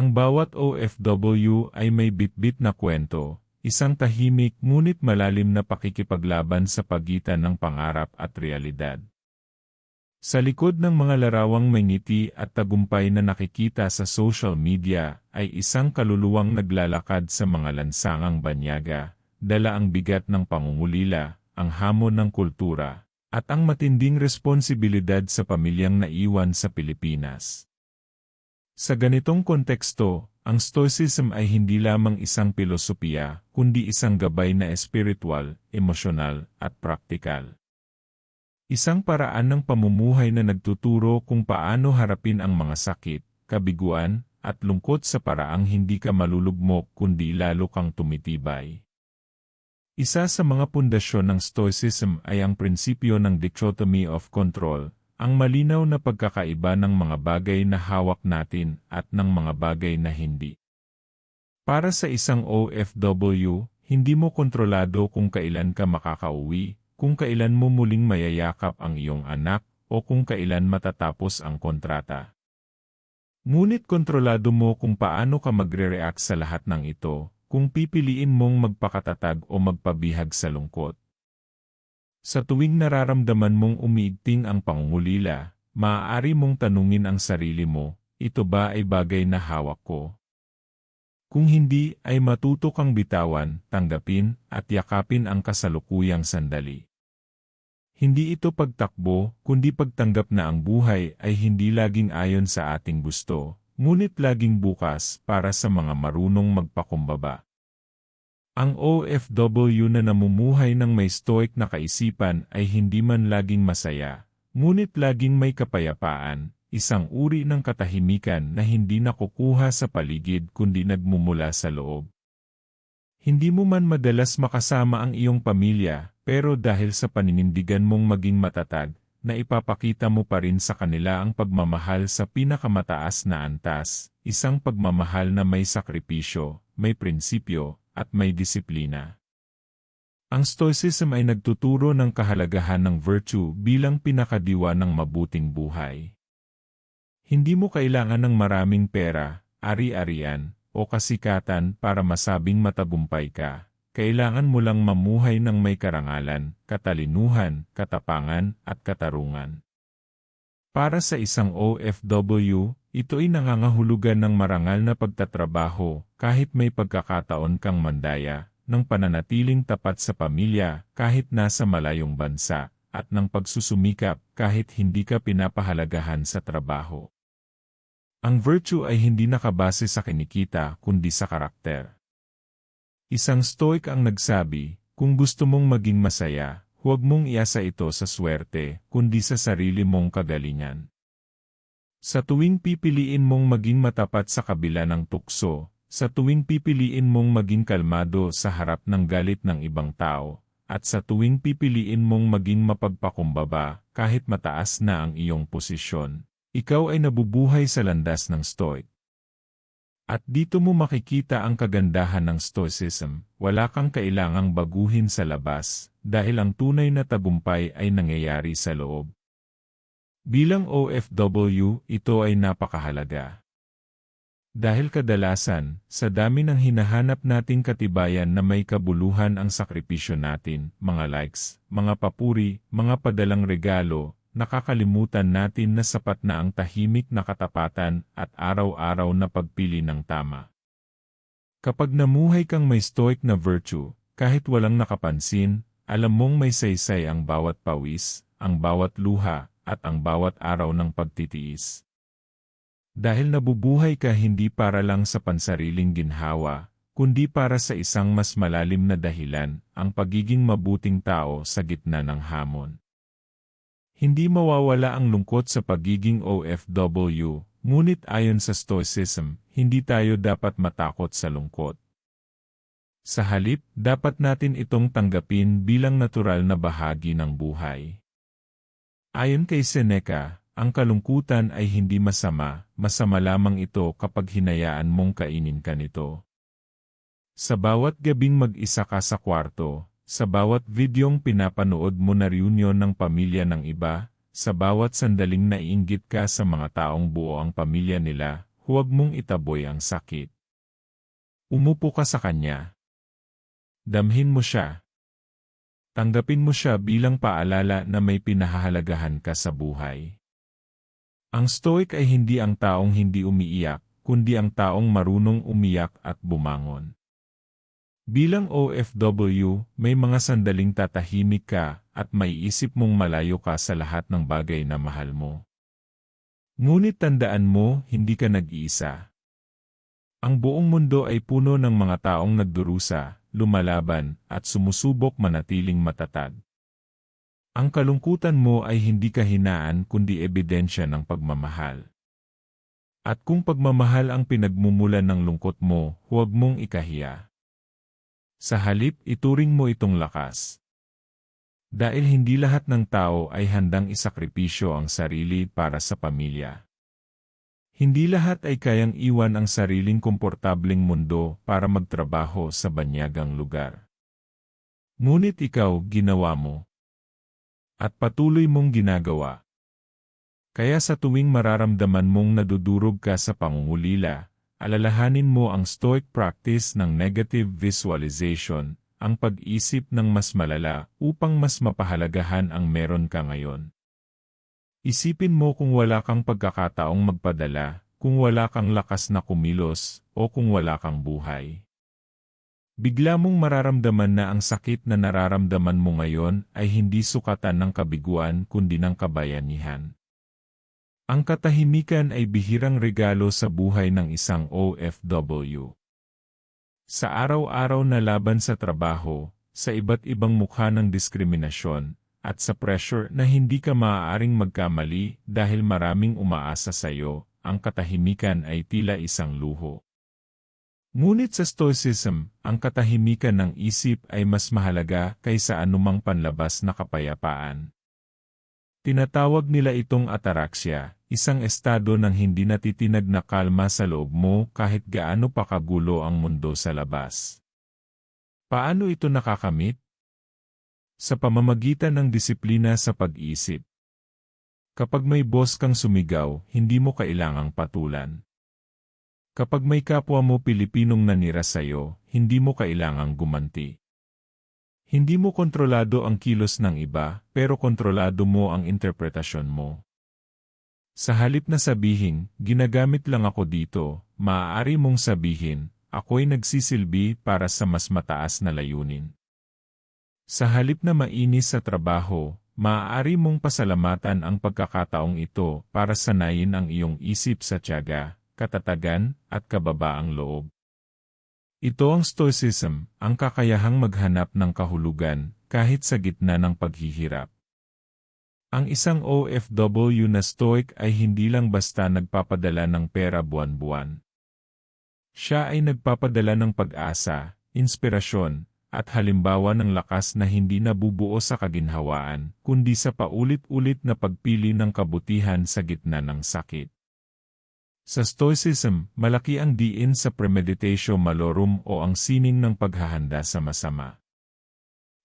Ang bawat OFW ay may bitbit na kwento, isang tahimik ngunit malalim na pakikipaglaban sa pagitan ng pangarap at realidad. Sa likod ng mga larawang may ngiti at tagumpay na nakikita sa social media ay isang kaluluwang naglalakad sa mga lansangang banyaga, dala ang bigat ng pangungulila, ang hamon ng kultura, at ang matinding responsibilidad sa pamilyang naiwan sa Pilipinas. Sa ganitong konteksto, ang Stoicism ay hindi lamang isang pilosopiya, kundi isang gabay na espiritual, emosyonal, at praktikal. Isang paraan ng pamumuhay na nagtuturo kung paano harapin ang mga sakit, kabiguan, at lungkot sa paraang hindi ka malulugmok kundi lalo kang tumitibay. Isa sa mga pundasyon ng Stoicism ay ang prinsipyo ng dichotomy of control, ang malinaw na pagkakaiba ng mga bagay na hawak natin at ng mga bagay na hindi. Para sa isang OFW, hindi mo kontrolado kung kailan ka makakauwi, kung kailan mo muling mayayakap ang iyong anak o kung kailan matatapos ang kontrata. Ngunit kontrolado mo kung paano ka magre-react sa lahat ng ito, kung pipiliin mong magpakatatag o magpabihag sa lungkot. Sa tuwing nararamdaman mong umiigting ang pangungulila, maaari mong tanungin ang sarili mo, ito ba ay bagay na hawak ko? Kung hindi, ay matuto kang bitawan, tanggapin, at yakapin ang kasalukuyang sandali. Hindi ito pagtakbo, kundi pagtanggap na ang buhay ay hindi laging ayon sa ating gusto, ngunit laging bukas para sa mga marunong magpakumbaba. Ang OFW na namumuhay ng may stoic na kaisipan ay hindi man laging masaya, ngunit laging may kapayapaan, isang uri ng katahimikan na hindi nakukuha sa paligid kundi nagmumula sa loob. Hindi mo man madalas makasama ang iyong pamilya, pero dahil sa paninindigan mong maging matatag, na ipapakita mo pa rin sa kanila ang pagmamahal sa pinakamataas na antas, isang pagmamahal na may sakripisyo, may prinsipyo, at may disiplina. Ang Stoicism ay nagtuturo ng kahalagahan ng virtue bilang pinakadiwa ng mabuting buhay. Hindi mo kailangan ng maraming pera, ari-arian, o kasikatan para masabing matagumpay ka. Kailangan mo lang mamuhay ng may karangalan, katalinuhan, katapangan, at katarungan. Para sa isang OFW, ito ay nangangahulugan ng marangal na pagtatrabaho kahit may pagkakataon kang mandaya, ng pananatiling tapat sa pamilya kahit nasa malayong bansa, at ng pagsusumikap kahit hindi ka pinapahalagahan sa trabaho. Ang virtue ay hindi nakabase sa kinikita kundi sa karakter. Isang stoic ang nagsabi, kung gusto mong maging masaya, huwag mong iasa ito sa swerte, kundi sa sarili mong kagalingan. Sa tuwing pipiliin mong maging matapat sa kabila ng tukso, sa tuwing pipiliin mong maging kalmado sa harap ng galit ng ibang tao, at sa tuwing pipiliin mong maging mapagpakumbaba kahit mataas na ang iyong posisyon, ikaw ay nabubuhay sa landas ng stoic. At dito mo makikita ang kagandahan ng Stoicism, wala kang kailangang baguhin sa labas, dahil ang tunay na tagumpay ay nangyayari sa loob. Bilang OFW, ito ay napakahalaga. Dahil kadalasan, sa dami ng hinahanap nating katibayan na may kabuluhan ang sakripisyo natin, mga likes, mga papuri, mga padalang regalo, nakakalimutan natin na sapat na ang tahimik na katapatan at araw-araw na pagpili ng tama. Kapag namuhay kang may stoic na virtue, kahit walang nakapansin, alam mong may saysay ang bawat pawis, ang bawat luha, at ang bawat araw ng pagtitiis. Dahil nabubuhay ka hindi para lang sa pansariling ginhawa, kundi para sa isang mas malalim na dahilan, ang pagiging mabuting tao sa gitna ng hamon. Hindi mawawala ang lungkot sa pagiging OFW, ngunit ayon sa Stoicism, hindi tayo dapat matakot sa lungkot. Sa halip, dapat natin itong tanggapin bilang natural na bahagi ng buhay. Ayon kay Seneca, ang kalungkutan ay hindi masama, masama lamang ito kapag hinayaan mong kainin ka nito. Sa bawat gabing mag-isa ka sa kwarto, sa bawat videong pinapanood mo na reunion ng pamilya ng iba, sa bawat sandaling naiinggit ka sa mga taong buo ang pamilya nila, huwag mong itaboy ang sakit. Umupo ka sa kanya. Damhin mo siya. Tanggapin mo siya bilang paalala na may pinahahalagahan ka sa buhay. Ang stoic ay hindi ang taong hindi umiiyak, kundi ang taong marunong umiyak at bumangon. Bilang OFW, may mga sandaling tatahimik ka at maiisip mong malayo ka sa lahat ng bagay na mahal mo. Ngunit tandaan mo, hindi ka nag-iisa. Ang buong mundo ay puno ng mga taong nagdurusa, lumalaban, at sumusubok manatiling matatag. Ang kalungkutan mo ay hindi kahinaan kundi ebidensya ng pagmamahal. At kung pagmamahal ang pinagmumulan ng lungkot mo, huwag mong ikahiya. Sa halip, ituring mo itong lakas. Dahil hindi lahat ng tao ay handang isakripisyo ang sarili para sa pamilya. Hindi lahat ay kayang iwan ang sariling komportabling mundo para magtrabaho sa banyagang lugar. Ngunit ikaw ginawa mo. At patuloy mong ginagawa. Kaya sa tuwing mararamdaman mong nadudurog ka sa pangungulila, alalahanin mo ang stoic practice ng negative visualization, ang pag-isip ng mas malala upang mas mapahalagahan ang meron ka ngayon. Isipin mo kung wala kang pagkakataong magpadala, kung wala kang lakas na kumilos, o kung wala kang buhay. Bigla mong mararamdaman na ang sakit na nararamdaman mo ngayon ay hindi sukatan ng kabiguan kundi ng kabayanihan. Ang katahimikan ay bihirang regalo sa buhay ng isang OFW. Sa araw-araw na laban sa trabaho, sa iba't ibang mukha ng diskriminasyon, at sa pressure na hindi ka maaaring magkamali dahil maraming umaasa sa iyo, ang katahimikan ay tila isang luho. Ngunit sa Stoicism, ang katahimikan ng isip ay mas mahalaga kaysa anumang panlabas na kapayapaan. Tinatawag nila itong ataraxia, isang estado ng hindi natitinag na kalma sa loob mo kahit gaano pa kagulo ang mundo sa labas. Paano ito nakakamit? Sa pamamagitan ng disiplina sa pag-isip. Kapag may boss kang sumigaw, hindi mo kailangang patulan. Kapag may kapwa mo Pilipinong nanira sa'yo, hindi mo kailangang gumanti. Hindi mo kontrolado ang kilos ng iba, pero kontrolado mo ang interpretasyon mo. Sa halip na sabihin, ginagamit lang ako dito, maaari mong sabihin, ako'y nagsisilbi para sa mas mataas na layunin. Sa halip na mainis sa trabaho, maaari mong pasalamatan ang pagkakataong ito para sanayin ang iyong isip sa tiyaga, katatagan, at kababaang loob. Ito ang Stoicism, ang kakayahang maghanap ng kahulugan kahit sa gitna ng paghihirap. Ang isang OFW na Stoic ay hindi lang basta nagpapadala ng pera buwan-buwan. Siya ay nagpapadala ng pag-asa, inspirasyon, at halimbawa ng lakas na hindi nabubuo sa kaginhawaan, kundi sa paulit-ulit na pagpili ng kabutihan sa gitna ng sakit. Sa Stoicism, malaki ang diin sa premeditatio malorum o ang sining ng paghahanda sa masama.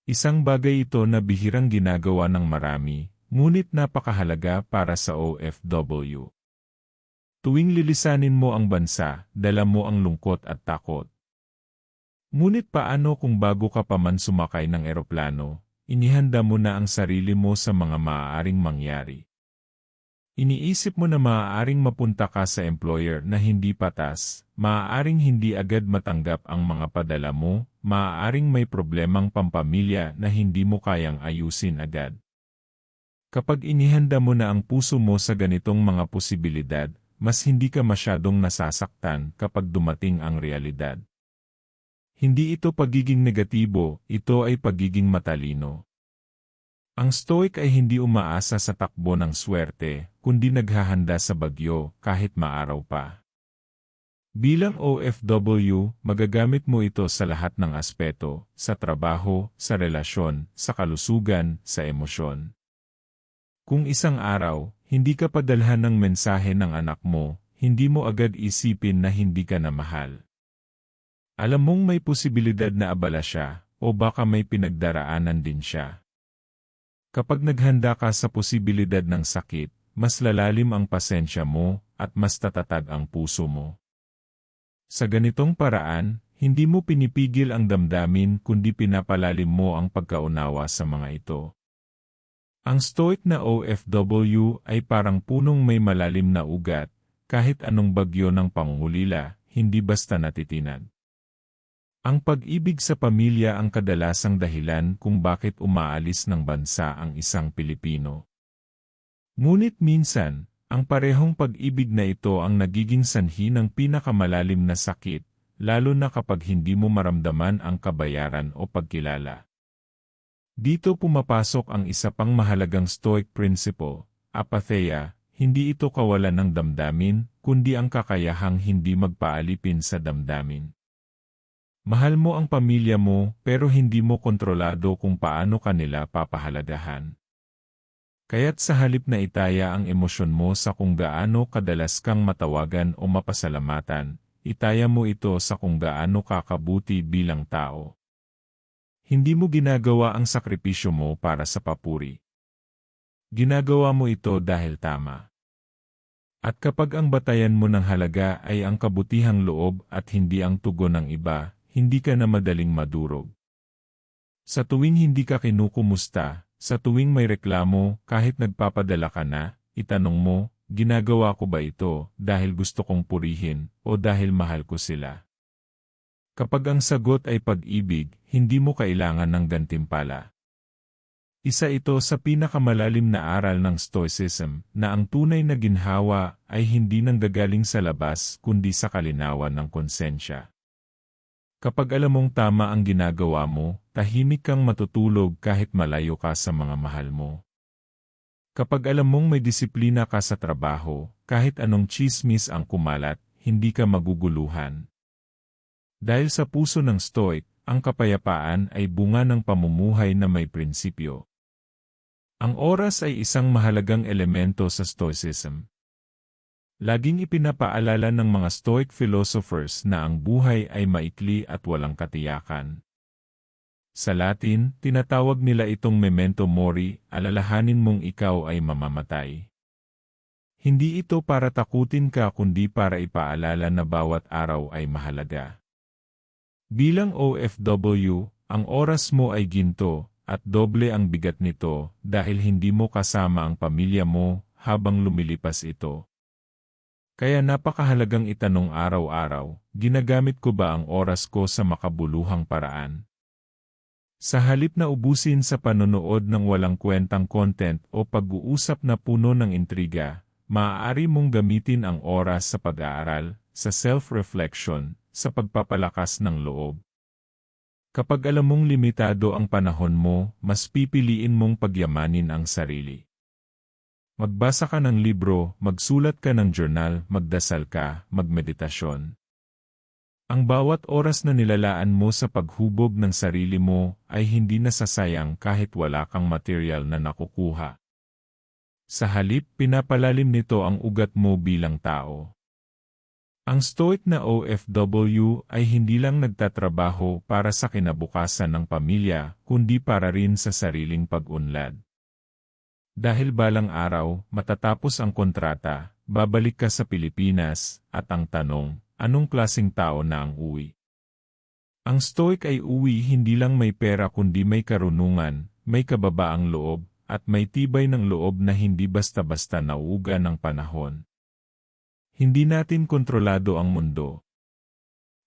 Isang bagay ito na bihirang ginagawa ng marami, ngunit napakahalaga para sa OFW. Tuwing lilisanin mo ang bansa, dala mo ang lungkot at takot. Ngunit paano kung bago ka pa man sumakay ng eroplano, inihanda mo na ang sarili mo sa mga maaaring mangyari. Iniisip mo na maaaring mapunta ka sa employer na hindi patas, maaaring hindi agad matanggap ang mga padala mo, maaaring may problemang pampamilya na hindi mo kayang ayusin agad. Kapag inihanda mo na ang puso mo sa ganitong mga posibilidad, mas hindi ka masyadong nasasaktan kapag dumating ang realidad. Hindi ito pagiging negatibo, ito ay pagiging matalino. Ang Stoic ay hindi umaasa sa takbo ng swerte, kundi naghahanda sa bagyo kahit maaraw pa. Bilang OFW, magagamit mo ito sa lahat ng aspeto, sa trabaho, sa relasyon, sa kalusugan, sa emosyon. Kung isang araw, hindi ka padalhan ng mensahe ng anak mo, hindi mo agad isipin na hindi ka na mahal. Alam mong may posibilidad na abala siya, o baka may pinagdaraanan din siya. Kapag naghanda ka sa posibilidad ng sakit, mas lalalim ang pasensya mo, at mas tatatag ang puso mo. Sa ganitong paraan, hindi mo pinipigil ang damdamin kundi pinapalalim mo ang pagkaunawa sa mga ito. Ang stoic na OFW ay parang punong may malalim na ugat, kahit anong bagyo ng pangungulila, hindi basta natitinag. Ang pag-ibig sa pamilya ang kadalasang dahilan kung bakit umaalis ng bansa ang isang Pilipino. Ngunit minsan, ang parehong pag-ibig na ito ang nagiging sanhi ng pinakamalalim na sakit, lalo na kapag hindi mo maramdaman ang kabayaran o pagkilala. Dito pumapasok ang isa pang mahalagang stoic principle, apatheia, hindi ito kawalan ng damdamin, kundi ang kakayahang hindi magpaalipin sa damdamin. Mahal mo ang pamilya mo pero hindi mo kontrolado kung paano kanila papahalagahan. Kaya't sa halip na itaya ang emosyon mo sa kung gaano kadalas kang matawagan o mapasalamatan, itaya mo ito sa kung gaano kakabuti bilang tao. Hindi mo ginagawa ang sakripisyo mo para sa papuri. Ginagawa mo ito dahil tama. At kapag ang batayan mo ng halaga ay ang kabutihang loob at hindi ang tugon ng iba, hindi ka na madaling madurog. Sa tuwing hindi ka kinukumusta, sa tuwing may reklamo, kahit nagpapadala ka na, itanong mo, ginagawa ko ba ito dahil gusto kong purihin o dahil mahal ko sila? Kapag ang sagot ay pag-ibig, hindi mo kailangan ng gantimpala. Isa ito sa pinakamalalim na aral ng Stoicism na ang tunay na ginhawa ay hindi nanggagaling sa labas kundi sa kalinawan ng konsensya. Kapag alam mong tama ang ginagawa mo, tahimik kang matutulog kahit malayo ka sa mga mahal mo. Kapag alam mong may disiplina ka sa trabaho, kahit anong chismis ang kumalat, hindi ka maguguluhan. Dahil sa puso ng stoic, ang kapayapaan ay bunga ng pamumuhay na may prinsipyo. Ang oras ay isang mahalagang elemento sa stoicism. Laging ipinapaalala ng mga Stoic philosophers na ang buhay ay maikli at walang katiyakan. Sa Latin, tinatawag nila itong memento mori, alalahanin mong ikaw ay mamamatay. Hindi ito para takutin ka kundi para ipaalala na bawat araw ay mahalaga. Bilang OFW, ang oras mo ay ginto, at doble ang bigat nito dahil hindi mo kasama ang pamilya mo habang lumilipas ito. Kaya napakahalagang itanong araw-araw, ginagamit ko ba ang oras ko sa makabuluhang paraan? Sa halip na ubusin sa panonood ng walang kwentang content o pag-uusap na puno ng intriga, maaari mong gamitin ang oras sa pag-aaral, sa self-reflection, sa pagpapalakas ng loob. Kapag alam mong limitado ang panahon mo, mas pipiliin mong pagyamanin ang sarili. Magbasa ka ng libro, magsulat ka ng journal, magdasal ka, magmeditasyon. Ang bawat oras na nilalaan mo sa paghubog ng sarili mo ay hindi nasasayang kahit wala kang material na nakukuha. Sa halip, pinapalalim nito ang ugat mo bilang tao. Ang stoic na OFW ay hindi lang nagtatrabaho para sa kinabukasan ng pamilya, kundi para rin sa sariling pag-unlad. Dahil balang araw, matatapos ang kontrata, babalik ka sa Pilipinas, at ang tanong, anong klasing tao na ang uwi? Ang stoic ay uwi hindi lang may pera kundi may karunungan, may kababaang loob, at may tibay ng loob na hindi basta-basta nauuga ng panahon. Hindi natin kontrolado ang mundo.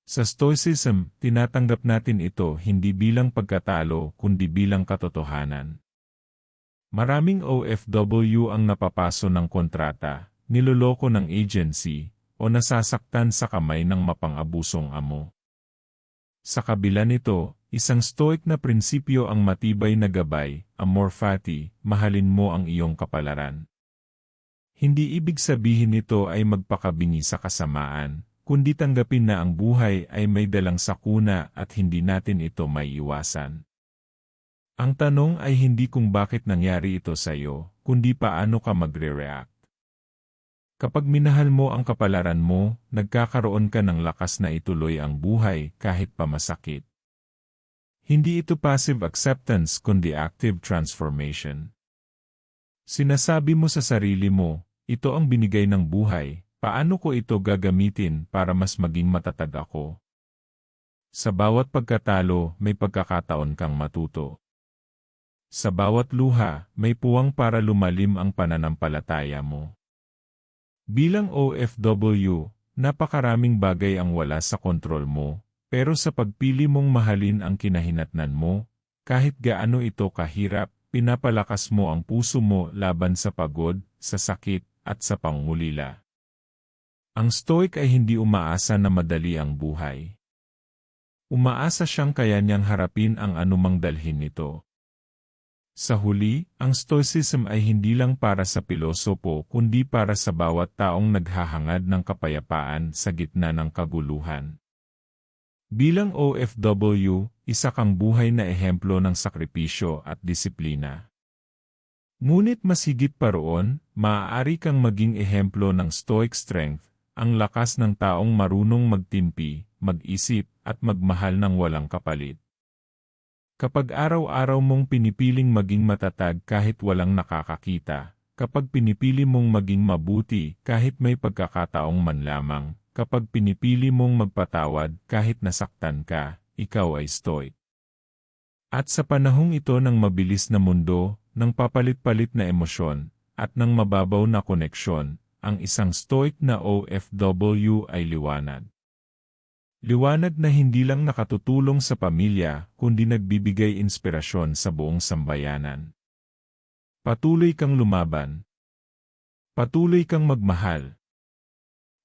Sa Stoicism, tinatanggap natin ito hindi bilang pagkatalo kundi bilang katotohanan. Maraming OFW ang napapaso ng kontrata, niloloko ng agency, o nasasaktan sa kamay ng mapang-abusong amo. Sa kabila nito, isang stoic na prinsipyo ang matibay na gabay, amor fati, mahalin mo ang iyong kapalaran. Hindi ibig sabihin nito ay magpakabingi sa kasamaan, kundi tanggapin na ang buhay ay may dalang sakuna at hindi natin ito may iwasan. Ang tanong ay hindi kung bakit nangyari ito sa iyo, kundi paano ka magre-react. Kapag minahal mo ang kapalaran mo, nagkakaroon ka ng lakas na ituloy ang buhay kahit pa masakit. Hindi ito passive acceptance kundi active transformation. Sinasabi mo sa sarili mo, ito ang binigay ng buhay, paano ko ito gagamitin para mas maging matatag ako? Sa bawat pagkatalo, may pagkakataon kang matuto. Sa bawat luha, may puwang para lumalim ang pananampalataya mo. Bilang OFW, napakaraming bagay ang wala sa kontrol mo, pero sa pagpili mong mahalin ang kinahinatnan mo, kahit gaano ito kahirap, pinapalakas mo ang puso mo laban sa pagod, sa sakit, at sa pangulila. Ang stoic ay hindi umaasa na madali ang buhay. Umaasa siyang kaya niyang harapin ang anumang dalhin nito. Sa huli, ang stoicism ay hindi lang para sa pilosopo kundi para sa bawat taong naghahangad ng kapayapaan sa gitna ng kaguluhan. Bilang OFW, isa kang buhay na ehemplo ng sakripisyo at disiplina. Ngunit mas higit pa roon, maaari kang maging ehemplo ng stoic strength, ang lakas ng taong marunong magtimpi, mag-isip, at magmahal ng walang kapalit. Kapag araw-araw mong pinipiling maging matatag kahit walang nakakakita, kapag pinipili mong maging mabuti kahit may pagkakataong man lamang, kapag pinipili mong magpatawad kahit nasaktan ka, ikaw ay stoic. At sa panahong ito ng mabilis na mundo, ng papalit-palit na emosyon, at ng mababaw na koneksyon, ang isang stoic na OFW ay liwanag. Liwanag na hindi lang nakatutulong sa pamilya, kundi nagbibigay inspirasyon sa buong sambayanan. Patuloy kang lumaban. Patuloy kang magmahal.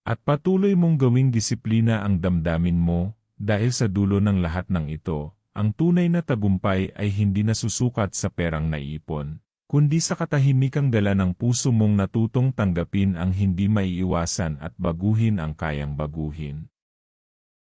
At patuloy mong gawing disiplina ang damdamin mo, dahil sa dulo ng lahat ng ito, ang tunay na tagumpay ay hindi nasusukat sa perang naipon, kundi sa katahimikang dala ng puso mong natutong tanggapin ang hindi maiiwasan at baguhin ang kayang baguhin.